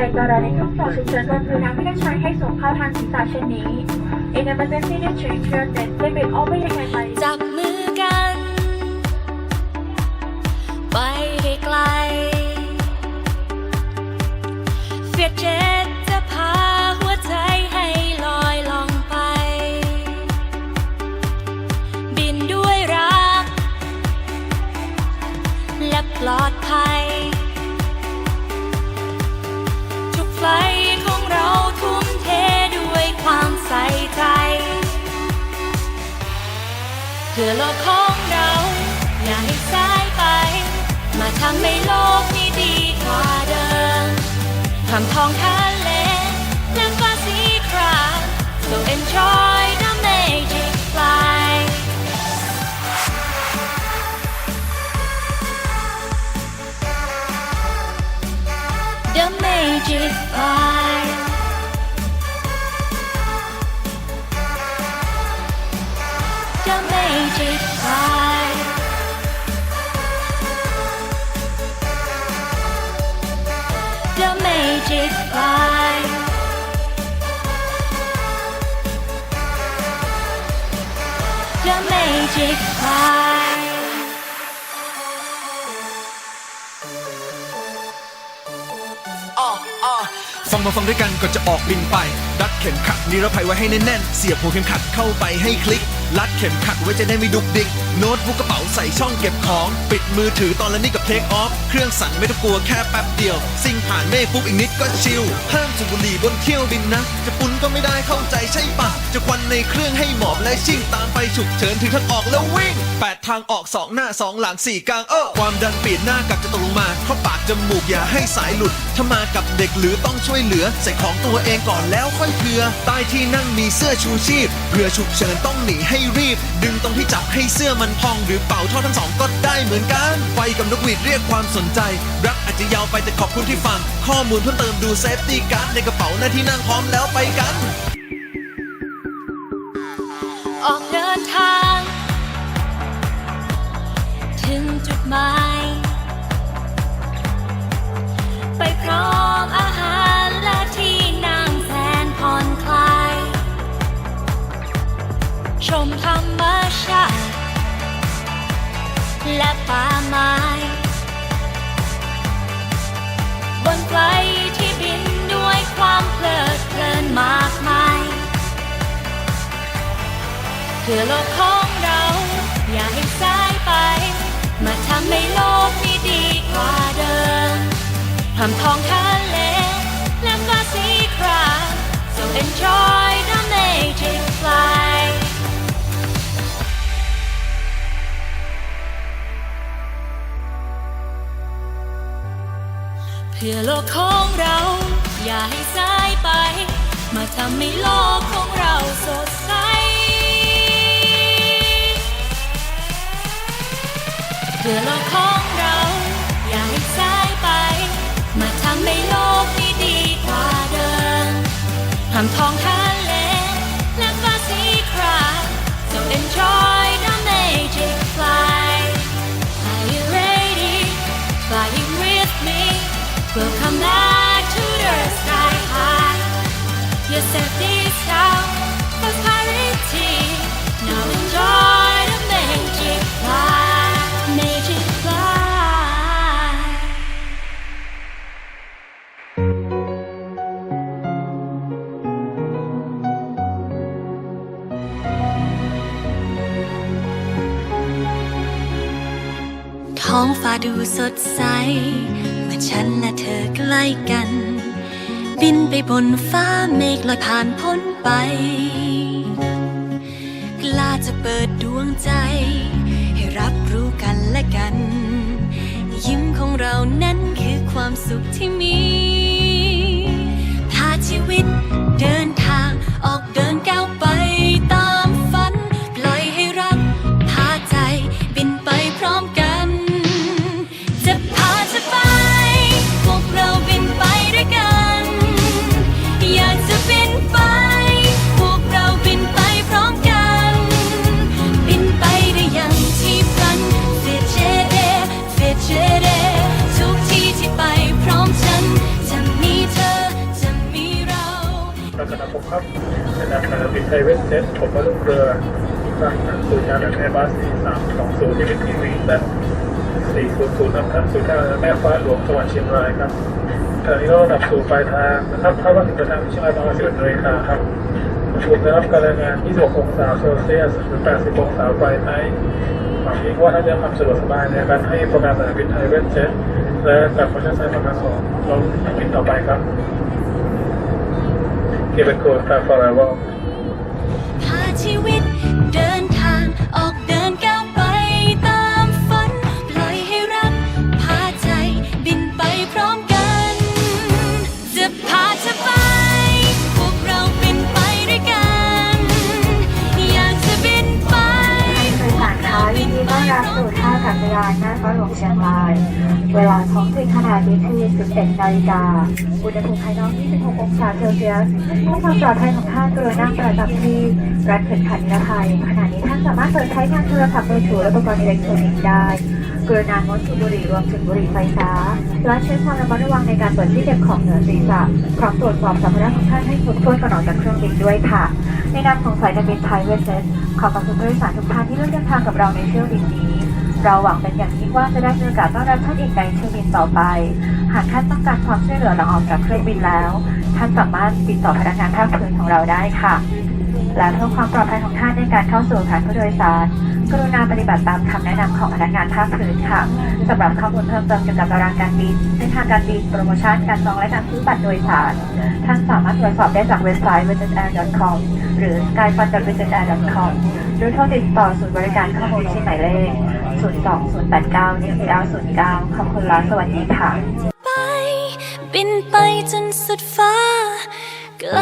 ในกรณีทุกสอบฉุกเฉินบนพื้นน้ำไม่ได้ใช้ให้ส่งเข้าทางศีรษะเช่นนี้ In emergency district treatment ได้เป็น over ยังไงไปจับมือกัน ไปให้ไกลเพื่อโลกของเรา อย่าให้สายไป มาทำให้โลกนี้ดีกว่าเดิมทำท้องทะเลและฟ้าสีคราม so enjoy the magic flight the magic flight magic fly The magic fly ฟังมาฟังด้วยกันก่อนจะออกบินไป รัดเข็มขัดนิรภัยไว้ให้แน่นๆ เสียบหัวเข็มขัดเข้าไปให้คลิก รัดเข็มขัดไว้จะได้ไม่ดุกดิก โน้ตบุ๊กกระเป๋าใส่ช่องเก็บของ ปิดมือถือตอนแล้วนี่กับเทคออฟ เครื่องสั่นไม่ต้องกลัวแค่แป๊บเดียวซิ่งผ่านเมฆปุ๊บอีกนิดก็ชิลห้ามสูบบุหรี่บนเที่ยวบินนะ จะปุ่นก็ไม่ได้เข้าใจใช่ปะ จะควันในเครื่องให้หมอบและชิ่งตามไปฉุกเฉินถึงทางออกแล้ววิ่งแปดทางออกสองหน้าสองหลังสี่กลางเออความดันปีดหน้ากับจะตกลงมา จมูกอย่าให้สายหลุด ถ้ามากับเด็กหรือต้องช่วยเหลือ ใส่ของตัวเองก่อนแล้วค่อยเผื่อใต้ที่นั่งมีเสื้อชูชีพเผื่อฉุกเฉินต้องหนีให้รีบ ดึงตรงที่จับให้เสื้อมันพองหรือเป่าท่อทั้งสองก็ได้เหมือนกันไฟกับนกหวีดเรียกความสนใจ รักอาจจะยาวไปแต่ขอบคุณที่ฟัง ข้อมูลเพิ่มเติมดูเซฟตี้การ์ดในกระเป๋าหน้าที่นั่งพร้อมแล้วไปกัน ป่าไม้บนไฟที่บินด้วยความเพลิดเพลินมากมายเพื่อโลกของ พื่อโลกของเรา อย่าให้สายไป มาทำให้โลกของเราสดใสเพื่อโลก ท้องฟ้าดูสดใส เมื่อฉันและเธอใกล้กัน บินไปบนฟ้าเมฆลอยผ่านพ้นไป จะเปิดดวงใจ ให้รับรู้กันและกัน ยิ้มของเรานั้นคือความสุขที่มี พาชีวิตเดิน รัตนภพครับคณะการบินไทยเวสเจ็ตผมก็ลูกเรือจากศูนย์การบินแอร์บัส320ที่เป็นทีวีและ400นะครับศูนย์การบินแม่ฟ้าหลวงจังหวัดเชียงรายครับขณะนี้เราดับสู่ปลายทางนะครับคาดว่าถึงปลายทางเชียงรายประมาณ11นาฬิกาครับอุณหภูมิได้รับการรายงาน 26 องศาเซลเซียสหรือ 80 องศาไฟเรนหวังยิ่งว่าท่านจะมีความสะดวกสบายในการให้โปรแกรมสนามบินไทยเวสเจ็ตและแบบฟังก์ชันสายประการสองลงบินต่อไปครับ Give a code for arrival พาชีวิตเดินทางออกเดินก้าวไปตามฝัน ปล่อยให้รัก พาใจบินไปพร้อมกัน จะพาเธอไป พวกเราบินไปด้วยกัน อยากจะบินไปโดยสารค้ายินดีต้อนรับสู่ท่าอากาศยานแม่ฟ้าหลวงเชียงราย เวลาท้องถิ่น ขณะนี้คือ11นาฬิกา อุณหภูมิภายนอก 26 องศาเซลเซียสเพื่อความปลอดภัยของท่านกรุณานั่งประจำที่รัดเข็มขัดนิรภัยขณะนี้ท่านสามารถเปิดใช้งานโทรศัพท์มือถือและอุปกรณ์อิเล็กทรอนิกส์ได้ กรุณางดสูบบุหรี่รวมถึงบุหรี่ไฟฟ้า และใช้ความระมัดระวังในการเปิดที่เก็บของเหนือศีรษะพร้อมตรวจสอบสัมภาระของท่านให้ครบถ้วนก่อนออกจากเครื่องบินด้วยค่ะ ในนามของสายการบินไทยเวสเซสขอขอบคุณผู้โดยสารทุกท่านที่เลือกเดินทางกับเราในเที่ยวบินนี้ เราหวังเป็นอย่างยิ่งว่าจะได้มีโอกาสต้อนรับท่านอีกในเที่ยวบินต่อไป หากท่านต้องการความช่วยเหลือหลังออกจากเครื่องบินแล้ว ท่านสามารถติดต่อพนักงานภาคพื้นของเราได้ค่ะ และเพื่อความปลอดภัยของท่านในการเข้าสู่ฐานผู้โดยสาร กรุณาปฏิบัติตามคำแนะนำของพนักงานภาคพื้นค่ะสำหรับข้อมูลเพิ่มเติมเกี่ยวกับตารางการบินเส้นทางการบินโปรโมชั่นการจองและการซื้อบัตรโดยสาร ท่านสามารถตรวจสอบได้จากเว็บไซต์ visitair.com หรือ skyfund.visitair.com หรือโทรติดต่อศูนย์บริการข้อมูลที่หมายเลข 02089นี่909 ขอบคุณร้านสวัสดีค่ะ ไป บินไปจนสุดฟ้าไกล